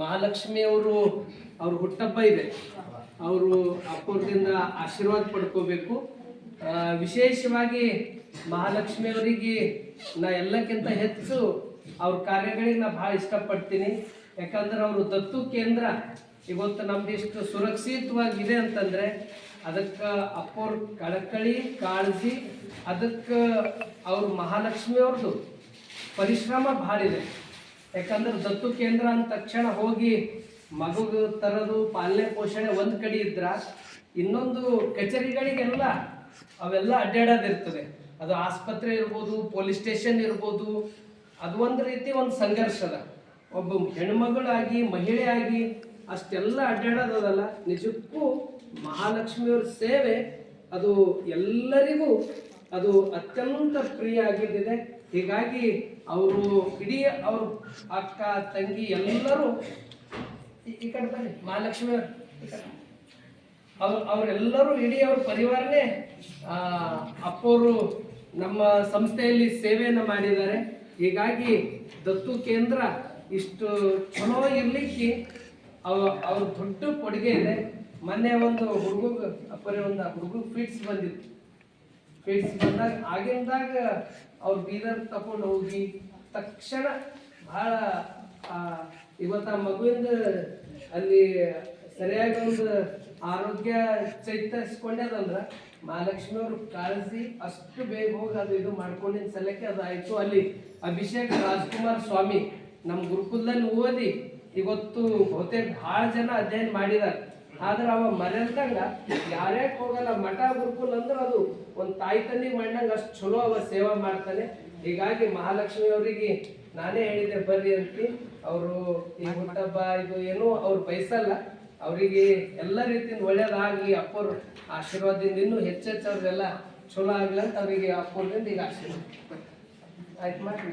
ಮಹಾಲಕ್ಷ್ಮಿ ಅವರು ಅವ್ರ ಹುಟ್ಟಪ್ಪ ಇದೆ. ಅವರು ಅಪ್ಪವ್ರದಿಂದ ಆಶೀರ್ವಾದ ಪಡ್ಕೋಬೇಕು. ವಿಶೇಷವಾಗಿ ಮಹಾಲಕ್ಷ್ಮಿ ಅವರಿಗೆ ನಾ ಎಲ್ಲಕ್ಕಿಂತ ಹೆಚ್ಚು ಅವ್ರ ಕಾರ್ಯಗಳಿಗೆ ನಾ ಭಾಳ ಇಷ್ಟಪಡ್ತೀನಿ. ಯಾಕಂದ್ರೆ ಅವರು ದತ್ತು ಕೇಂದ್ರ. ಇವತ್ತು ನಮ್ದಿಷ್ಟು ಸುರಕ್ಷಿತವಾಗಿದೆ ಅಂತಂದ್ರೆ ಅದಕ್ಕೆ ಅಪ್ಪವ್ರ ಕಳಕಳಿ, ಕಾಳಜಿ, ಅದಕ್ಕೆ ಅವ್ರ ಮಹಾಲಕ್ಷ್ಮಿ ಅವ್ರದ್ದು ಪರಿಶ್ರಮ ಭಾಳ ಇದೆ. ಯಾಕಂದ್ರೆ ದತ್ತು ಕೇಂದ್ರ ಅಂದ ತಕ್ಷಣ ಹೋಗಿ ಮಗು ತರೋದು ಪಾಲನೆ ಪೋಷಣೆ ಒಂದು ಕಡೆ ಇದ್ರ ಇನ್ನೊಂದು ಕಚೇರಿಗಳಿಗೆಲ್ಲ ಅವೆಲ್ಲ ಅಡ್ಡಾಡೋದಿರ್ತದೆ ಅದು ಆಸ್ಪತ್ರೆ ಇರ್ಬೋದು, ಪೊಲೀಸ್ ಸ್ಟೇಷನ್ ಇರ್ಬೋದು, ಅದು ಒಂದು ರೀತಿ ಒಂದು ಸಂಘರ್ಷದ ಒಬ್ಬ ಹೆಣ್ಮಗಳಾಗಿ, ಮಹಿಳೆಯಾಗಿ ಅಷ್ಟೆಲ್ಲ ಅಡ್ಡಾಡೋದಲ್ಲ ನಿಜಕ್ಕೂ ಮಹಾಲಕ್ಷ್ಮಿಯವ್ರ ಸೇವೆ ಅದು ಎಲ್ಲರಿಗೂ ಅದು ಅತ್ಯಂತ ಪ್ರಿಯ ಆಗಿದ್ದಿದೆ. ಹೀಗಾಗಿ ಅವರು ಇಡೀ ಅವ್ರ ಅಕ್ಕ, ತಂಗಿ ಎಲ್ಲರೂ ಈ- ಕಡೆ ಬನ್ನಿ, ಮಹಾಲಕ್ಷ್ಮಿ ಅವ್ರು ಅವರೆಲ್ಲರೂ ಇಡೀ ಅವ್ರ ಪರಿವಾರನೇ ಅಪ್ಪವರು ನಮ್ಮ ಸಂಸ್ಥೆಯಲ್ಲಿ ಸೇವೆಯನ್ನು ಮಾಡಿದ್ದಾರೆ. ಹೀಗಾಗಿ ದತ್ತು ಕೇಂದ್ರ ಇಷ್ಟು ಚಲೋ ಇರ್ಲಿಕ್ಕೆ ಅವ ಅವ್ರ ದೊಡ್ಡ ಕೊಡುಗೆ ಇದೆ. ಮೊನ್ನೆ ಒಂದು ಹುಡುಗ ಅಪ್ಪರೇ ಒಂದು ಹುಡುಗ ಫಿಟ್ಸ್ ಬಂದಿತ್ತು. ಫಿಟ್ಸ್ ಬಂದಾಗ ಆಗಿಂದಾಗ ಅವ್ರು ಬೀದರ್ ತಗೊಂಡು ಹೋಗಿ, ತಕ್ಷಣ ಬಹಳ ಇವತ್ತು ಆ ಮಗುವಿಂದ ಅಲ್ಲಿ ಸರಿಯಾಗಿ ಒಂದು ಆರೋಗ್ಯ ಚೈತರಿಸ್ಕೊಂಡ್ಯದಂದ್ರ ಮಹಾಲಕ್ಷ್ಮಿ ಅವ್ರ ಕಾಳಜಿ ಅಷ್ಟು ಬೇಗ ಹೋಗಿ ಅದು ಇದು ಮಾಡ್ಕೊಂಡಿದ್ದ ಸಲಕ್ಕೆ ಅದು ಆಯ್ತು. ಅಲ್ಲಿ ಅಭಿಷೇಕ್ ರಾಜ್ಕುಮಾರ್ ಸ್ವಾಮಿ ನಮ್ಮ ಗುರುಕುಲದಲ್ಲಿ ಓದಿ ಇವತ್ತು ಬಹುತೇಕ ಬಹಳ ಜನ ಅಧ್ಯಯನ ಮಾಡಿದ್ದಾರೆ ಆದ್ರೆ ಅವ ಮರೆಯಲ್ದಂಗ ಯಾರೇ ಹೋಗಲ್ಲ, ಮಠ ಗುರುಕುಲ್ ಅಂದ್ರೆ ಅದು ಒಂದು ತಾಯಿ ತಂದಿ ಮಣ್ಣಂಗ ಅಷ್ಟು ಚಲೋ ಅವ ಸೇವಾ ಮಾಡ್ತಾನೆ. ಹೀಗಾಗಿ ಮಹಾಲಕ್ಷ್ಮಿ ಅವರಿಗೆ ನಾನೇ ಹೇಳಿದೆ, ಬರ್ರಿ ಅಂತ. ಅವರು ಈ ಹುಟ್ಟಬ್ಬ, ಇದು ಏನೂ ಅವ್ರು ಬಯಸಲ್ಲ. ಅವರಿಗೆ ಎಲ್ಲ ರೀತಿಯಿಂದ ಒಳ್ಳೇದಾಗ್ಲಿ, ಅಪ್ಪರು ಆಶೀರ್ವಾದದಿಂದ ಇನ್ನೂ ಹೆಚ್ಚೆಚ್ಚು ಅವ್ರಿಗೆಲ್ಲ ಚಲೋ ಆಗ್ಲಿ ಅಂತ ಅವರಿಗೆ ಅಪ್ಪರಿಂದ ಈಗ ಆಶೀರ್ವಾದ. ಆಯ್ತು ಮಾಡ್ರಿ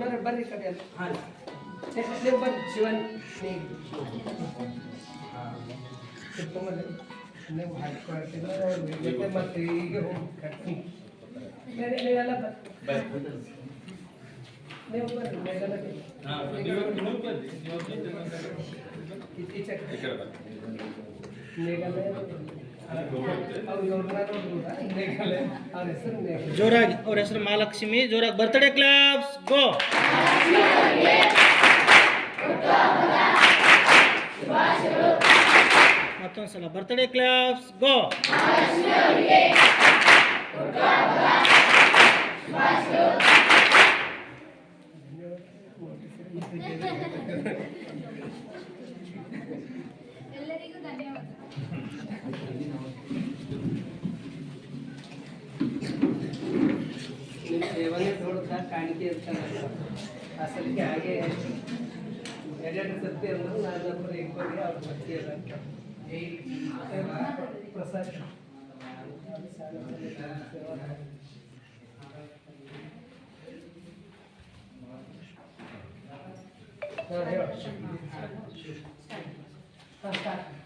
ಬರ್ರಿ ಬರ್ರಿ ಈ ಕಡೆ ಎಲ್ಲ ಹಾಂ ನೀವು ಬರ್ರಿ ಶಿವನ್ ನೀವು ಹಾಡ್ಕೊಳ್ತಿದ್ರೆ ಅವ್ರ ಜೊತೆ ಮತ್ತೆ ಈಗ ಹೋಗಿ ಕಟ್ಟಿ ಬೇರೆ ನೀವೆಲ್ಲ ಬರ್ರಿ ನೀವು ಬರ್ರಿ ಮೇಲೆಲ್ಲ ಇತ್ತೀಚೆಗೆ ಮೇಘಾಲಯ ಅವ್ರು ಗೌರ್ಮೆಂಟ್ ಮೇಘಾಲಯ ಅವ್ರ ಹೆಸರು ಮೇಘಾಲಯ ಜೋರಾಗಿ ಅವ್ರ ಹೆಸರು ಮಹಾಲಕ್ಷ್ಮಿ ಜೋರಾಗಿ ಬರ್ತ್ಡೇ ಕ್ಲಾಬ್ಸ್ ಗೋ ಮತ್ತೊಂದ್ಸಲ ಬರ್ತ್ಡೇ ಕ್ಲಾಬ್ಸ್ ಗೋ ಎಲ್ಲರಿಗೂ ಧನ್ಯವಾದ ನಿಮ್ಮ ಸೇವನೆ ನೋಡಿದಾಗ ಕಾಣಿಕೆ ಇರ್ತಾರಲ್ಲ ಆ ಸಲಿಗೆ ಹಾಗೆ ಎರಡೆರಡು ಸರ್ತಿ ಅಂದ್ರು ನಾನು ನಂಬರ್ ಇಬ್ಬರಿಗೆ ಅವ್ರ ಭಕ್ತಿ ಅದ ಪ್ರಸಾದ್ ಹಾಂ ಹೇಳು ಹಾಂ ಸ್ಟಾರ್ಟ್